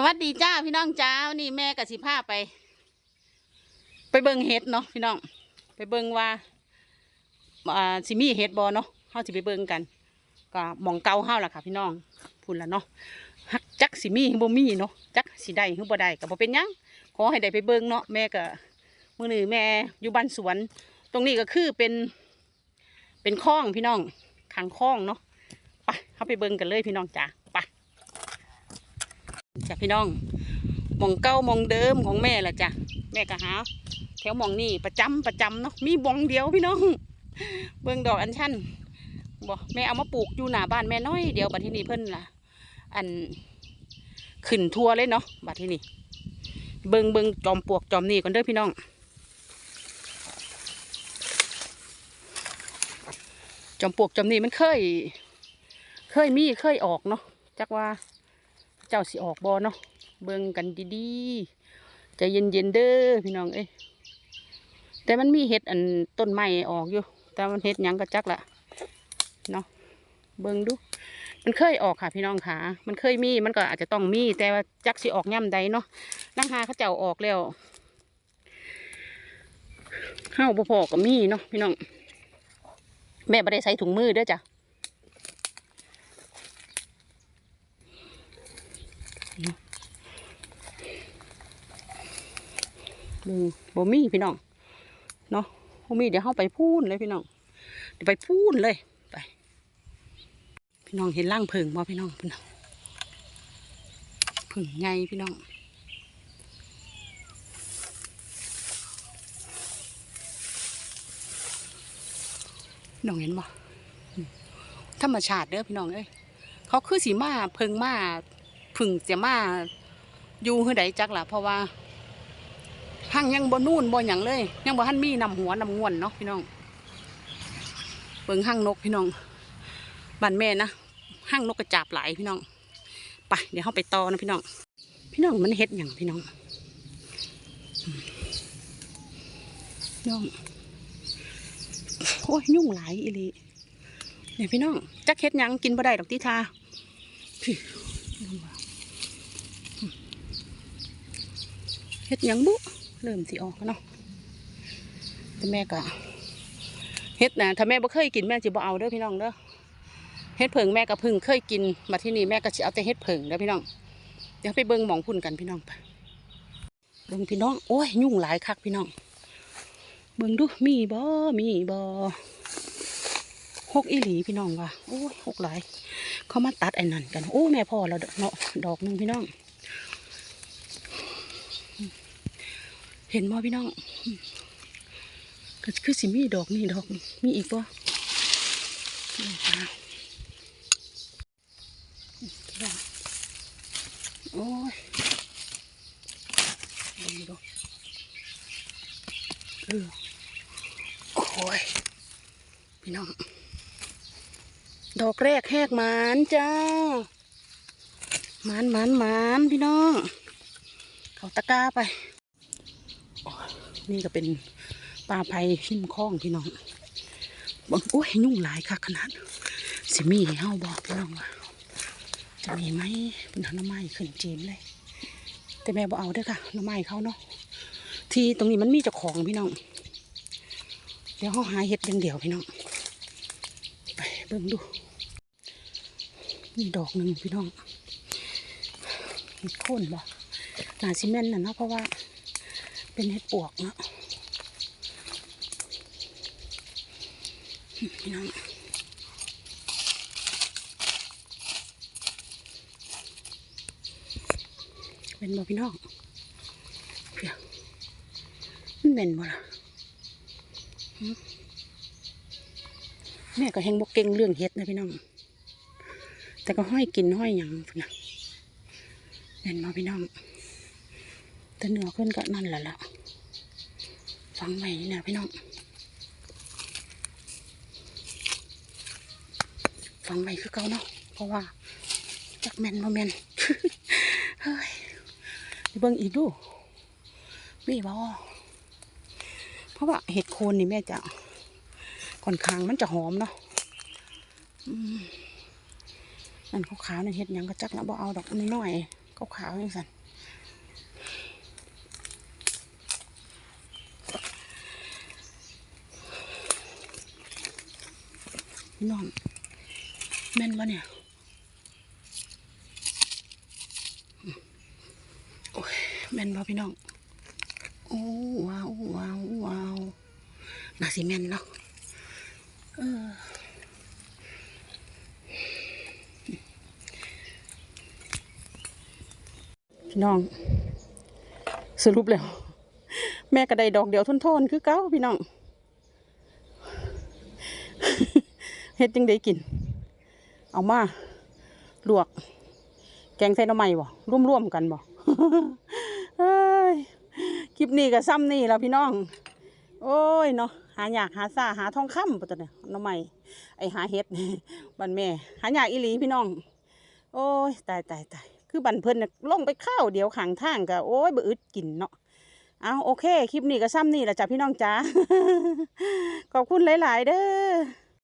สวัสดีจ้าพี่น้องจ้าวันนี่แม่กับสิพาไป ไปเบิงเห็ดเนาะพี่น้อง ไปเบิงว่าอ่าสิมีเห็ดบอเนาะเฮาสิไปเบิงกันก็หมองเกาเฮาล่ะค่ะ พี่น้องพูดละเนาะฮักจักสิมีหรือบ่มีเนาะจักสิได้หรือบ่ได้ก็บ่เป็นหยังขอให้ได้ไปเบิงเนาะแม่ก็มื้อนี้แม่อยู่บ้านสวน ตรงนี้ก็คือเป็น เป็นคลองพี่น้องทางคลองเนาะไปเข้าไปเบิงกันเลยพี่น้องจ้า พี่น้องมองเก้ามองเดิมของแม่ละจ้ะแม่ก็หาแถวมองนี่ประจำประจำเนาะมีหมองเดียวพี่น้อง เบิ่งดอกอัญชันบอกแม่เอามาปลูกอยู่หน้าบ้านแม่น้อยเดียวบัดที่นี่เพิ่นล่ะ อันขึ้นทัวเลยเนาะบัดที่นี่เบิงเบิงจอมปลวกจอมนี่ก่อนเด้อพี่น้อง จอมปลวกจอมนี่มันเคย เคยมีเคยออกเนาะจักว่า เจ้าสิออกบอเนาะเบิ่งกันดีๆใจเย็นๆเด้อพี่น้องเอ้ยแต่มันมีเห็ดอันต้นไม้ออกอยู่ แต่มันเห็ดยังก็จักละเนาะเบิ่งดู มันเคยออกค่ะ พี่น้องค่ะ มันเคยมีมันก็อาจจะต้องมีแต่ว่าจักสิออกย่ำใดเนาะลังหาเขาเจ้าออกแล้วเฮาบ่พอก็มีเนาะพี่น้อง แม่บ่ได้ใส่ถุงมือเด้อจ้ะ มึงบ่มีพี่น้องเนาะบ่มีเดี๋ยวเข้าไปพูนเลยพี่น้องเดี๋ยวไปพูนเลยไป พี่น้องเห็นร่างเพิงบ่พี่น้องพี่น้องเพิงไงพี่น้องน้องเห็นบ่อืมธรรมชาติเด้อพี่น้องเอ้ยเขาคือสีมาเพิงมาผึ่งจะมาอยู่คือใดจักล่ะเพราะว่า หั่งยังบ่นู่นบ่หยังเลย ยังบ่ทันมีนำหัวนำงวนเนาะพี่น้องเบิ่งหั่งนกพี่น้องบ้านแม่นะหั่งนกกระจาบหลายพี่น้องไปเดี๋ยวเฮาไปต่อนะพี่น้อง พี่น้องมันเฮ็ดหยังพี่น้องน้องโอ้ยยุ่งหลายอีหลีเนี่ยพี่น้องจักเฮ็ดหยังกินบ่ได้ดอกติทาเฮ็ดหยังบุ เริ่มสิออกเนาะแต่แม่ก็เฮ็ดนะถ้าแม่บ่เคยกินแม่สิบ่เอาเด้อพี่น้องเด้อเฮ็ดเผิงแม่ก็เพึ่งเคยกินมาที่นี่แม่ก็สิเอาแต่เฮ็ดเผิงเด้อพี่น้องเดี๋ยวไปเบิ่งหมองพุ่นกันพี่น้องไปเบิ่งพี่น้องโอ้ยยุ่งหลายคักพี่น้อง เบิ่งดูมีบ่มีบ่หกอีหลีพี่น้องว่ะโอ้ยหกหลายเขามาตัดไอ้นั่นกันโอ้แม่พ่อแล้วเนาะดอกหนึงพี่น้อง เห็นบ่พี่น้องก็คือสิมีดอกนี่ดอกมีอีกบ่โอ้ยนี่ดอกเออโอ้ยพี่น้อง ดอกแรกแหกหมานจ้าหมานหมานหมานพี่น้อง เขาตะกร้าไป นี่ก็เป็นปลาไผ่หิมคล้องพี่น้องบางโอ้ยยุ่งหลายค่ะขนาดสิมีเฮาบอกพี่น้องว่าจะมีไหมเป็นหน้ำไม้ขึ้นจีนเลย แต่แม่บอกเอาด้อค่ะหน้ำไม้เขาเนาะที่ตรงนี้มันมีเจ้าของพี่น้องเดี๋ยวเขาหาเห็ดอย่างเดียวพี่น้องไปเบิ่งดูนี่ดอกหนึ่งพี่น้องเห็ดโค่นบ่หนาซีเมนต์น่ะเนาะเพราะว่า เป็นเห็ดปวกเนาะพี่น้องเป็นบ่พี่น้องเพียมันเป็นบ่ล่ะแม่ก็แหงบกเก่งเรื่องเห็ดนะพี่น้อง แต่ก็ห้อยกินห้อยหยังนะเป็นบ่พี่น้องแต่เหนือขึ้นก็นั่นแหละละ ฟังใหม่นี่นะพี่น้องฟังใหม่คือเก่าเนาะเพราะว่าจักแมนบ่แมนเฮ้ยเบิ่งอีกดูมีบ่เพราะว่าเห็ดโคนนี่แม่จะค่อนข้างมันจะหอมเนาะอืมนั่นขาวๆนั่นเห็ดยังก็จักนะบ่เอาดอกน้อยๆขาวๆอย่างสัน พี่น้องแม่นปะเนี่ยโอ้ยแม่นปะพี่น้องโอ้ว้าวว้าวว้าวน่าสิแม่นเนาะเออพี่น้อง สรุปแล้ว แม่ก็ได้ดอกเดียวทนๆคือเก้าพี่น้อง เฮ็ดจังได้กิน เอามาลวก แกงใส่หน่อไม้บ่ร่วมๆกันบ่คลิปนี้ก็ซ้ำนี่แล้วพี่น้อง โอ้ยเนาะหาอยากหาซาหาทองคำปะตัวเนี่ยหน้องใหม่ไอหาเฮ็ดบันแม่ หาอยากอีหลีพี่น้อง โอ้ยตายตายตายคือบันเพิ่นน่ะลงไปข้าวเดียวขังทางก็โอ้ยบ่อึดกินเนาะเอาโอเค คลิปนี้ก็ซ้ำนี่แหละจ้ะพี่น้องจ้าขอบคุณหลาย ๆ เด้อ